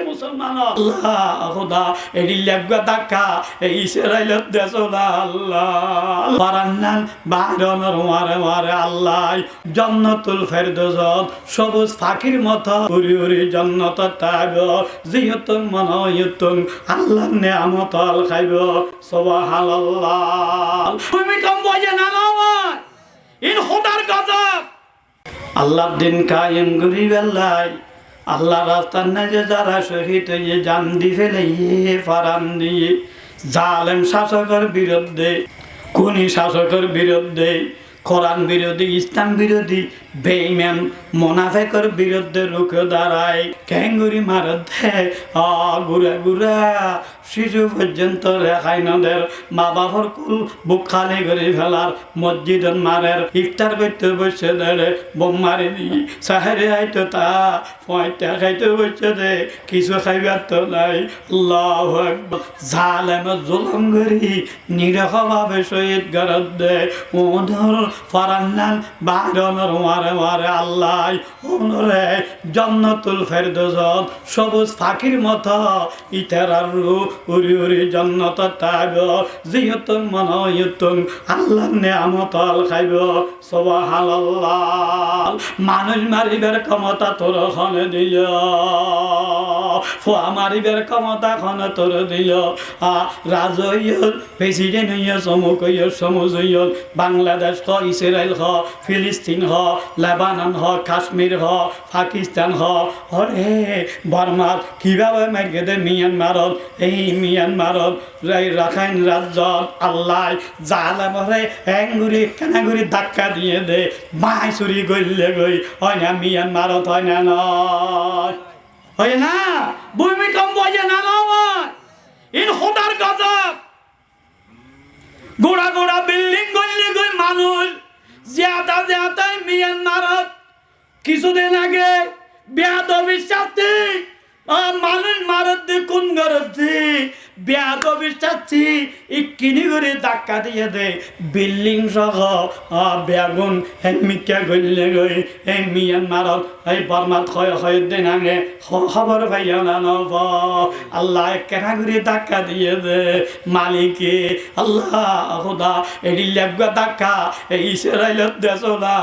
মুসলমান আল্লাহ আল্লাহ আল্লাহ। আল্লাহ। আল্লাহ দিন কায়েম করি বেল্লাই আল্লাহ রাস্তার যে যারা শহীদ হয়ে জান দি ফেলে ফারান দিয়ে। জালেম শাসকের বিরুদ্ধে, খুনি শাসকের বিরুদ্ধে, কোরআন বিরোধী, ইসলাম বিরোধী বেইম্যান মোনাফেকর বিরুদ্ধে রুখে দাঁড়ায়। ক্যাঙ্গুরি মারত হ্যাঁ গুড়া গুড়া শিশু পর্যন্ত রেখাই নদের মা বাবার কুল বুক খালি করে ফেলার মসজিদন মারের ইফতার করতে বসে দেড়ে বোম মারি দি, সাহেরে আইতো তা পয়টা খাইতে বসে দে, কিছু খাইবার তো নাই। আল্লাহ আকবার। জালেম জুলম করি নিরহভাবে শহীদ গরত দে ওধর ফরান্নান বাইরনের মারে মারে আল্লাহ ওনরে জন্নতুল ফেরদৌসত, সবুজ ফাঁকির মতো, ইতারার রু উরি জন্নত তাইব জিহতুন মন ইয়তুন আল্লাহ নেয়ামতল খাইব। সুবহানাল্লাহ। মানুষ মারিবার ক্ষমতা তোর হনে দিল। ফোয়া মারিবার ক্ষমতা খনে তোর দিল। রাজ হইয়ল প্রেসিডেন্ট হইয় চমুক সমুজ বাংলাদেশ হ ইসরায়েল হ, ফিলিস্তিন হ, লেবানন হ, কাশ্মীর হ, পাকিস্তান হ। হরে বর্মার কীভাবে মারিয়ে দে মিয়ানমারত এই মিয়ানমারত রাখাইন রাজ্য আল্লাহ জালামরে এঙ্গুরি কেনাগুরি ধাক্কা দিয়ে দে। মাই চুরি গইলে গই হয় না মিয়ানমারত হয় না নয়। হয় না? ভূমিকম্প যে না নয় ইন হোদার গজব। গোড়া গোড়া বিল্ডিং গল্লি গই মানুষ জিয়াদা জিয়াদাই মিয়ানমারত কিছুদিন আগে বেয়াদ বিশ্বাসী মানুষ মারত দি কোন গরত দি বেয়াদ বিশ্বাসী ইকিনি করে ধাক্কা দিয়ে দে। বিল্ডিং সহ বেগুন হেমিকা গল্লে গই, এই মিয়ানমারত এই বর্মাত হয় হয় দিন আগে খবর পাইয়া না নব। আল্লাহ কেনা করে ধাক্কা দিয়ে দে। মালিকে, আল্লাহ, খোদা এডি লেবগা ধাক্কা, এই ইসরাইলত দেশ আল্লাহ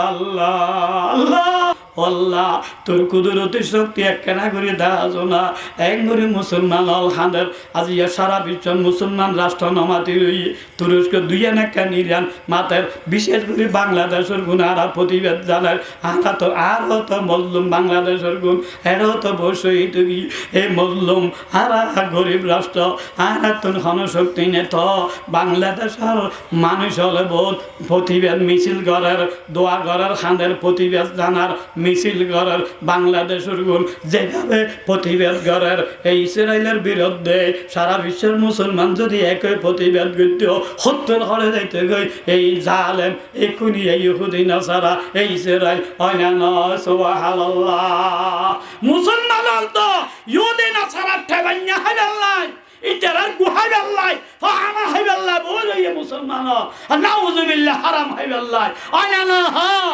আল্লাহ। আল্লাহ, তোর কুদরতি শক্তি একখানা করে দাস না এক করে মুসলমান অল খানের আজি সারা বিশ্ব মুসলমান রাষ্ট্র নমাতি রই তুরস্ক দুই একটা নিরান মাতের বিশেষ করে বাংলাদেশের গুণ আর প্রতিবেদ জানার আরা তো আরও তো মজলুম বাংলাদেশের গুণ এরও তো বসই তুই এই মজলুম আরা গরিব রাষ্ট্র, আরা তোর শক্তি নে তো বাংলাদেশের মানুষ হলে বহুত প্রতিবেদ মিছিল করার দোয়া করার খানের প্রতিবেদ জানার মিছিল করার বাংলাদেশের গুণ, যেভাবে প্রতিবাদ করার এই ইসরায়েলের বিরুদ্ধে সারা বিশ্বের মুসলমান যদি একই প্রতিবাদ করতে সত্তর হলে যাইতে গই এই জালেম, এখুনি এই হুদিন সারা এই ইসরায়েল অন্যান্য মুসলমান তো ইহুদিন সারা ঠেবাইয়া হাইবাল্লাই ইটারার গুহাই বেল্লাই ফাহামা হাই বেল্লাই বল মুসলমান। নাউজুবিল্লাহ হারাম হাই বেল্লাই অন্যান্য হ্যাঁ।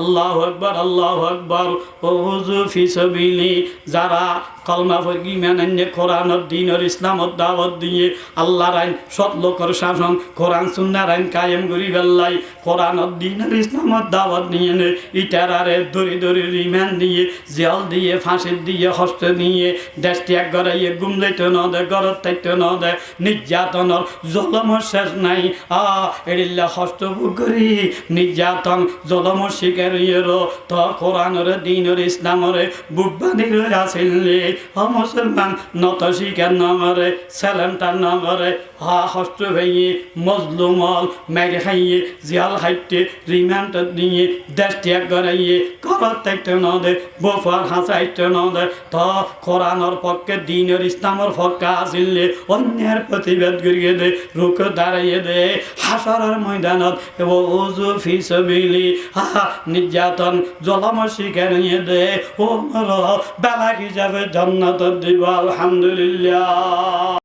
আল্লাহ আকবর আল্লাহ আকবর। ওহুজু ফি সাবিলি। যারা কলমা ফরগি মেনান্যে কোরআনত দিনের ইসলামত দাওয়াত দিয়ে আল্লাহর আইন, সৎ লোকর শাসন, কোরআন, সুন্নার আইন কায়েম করি বেল্লাই কোরআনত দিনের ইসলামত দাওয়াত নিয়ে নে ইটারারে দড়ি দড়ি রিম্যান দিয়ে, জেল দিয়ে ফাঁসি দিয়ে, হস্ত দিয়ে, দেশ ত্যাগ করাইয়ে গুমলাইতে ন দে গরত থাকতে ন দে নির্যাতনের জলমর শেষ নাই। আ এড়িল্লা হস্ত করি। নির্যাতন জলমর শিকার ইয়েরো তো কোরআনের দিনের ইসলামরে বুব্বানির আসিলে হ মুসলমান নত শিকার নগরে স্যালেন্টার নগরে হা হস্ত ভেঙে মজলুমল মেরে খাইয়ে, জিয়াল খাইতে, রিমান্ড দিয়ে দেশ ত্যাগ করাইয়ে করত থাকতে ন দে বোফার হাসাইতে ন দে তো কোরআনের পক্ষে দিনের ইসলামের পক্ষে আসিলে অন্যের প্রতিবাদ করিয়ে দে, রুখ দাঁড়াইয়ে দে। হাসরের ময়দানত ওজু ফিসবিলি হা নির্যাতন জলম কেনিয়ে নিয়ে দে ও বেলা হিসাবে জন্নত দিব আলহামদুলিল্লাহ।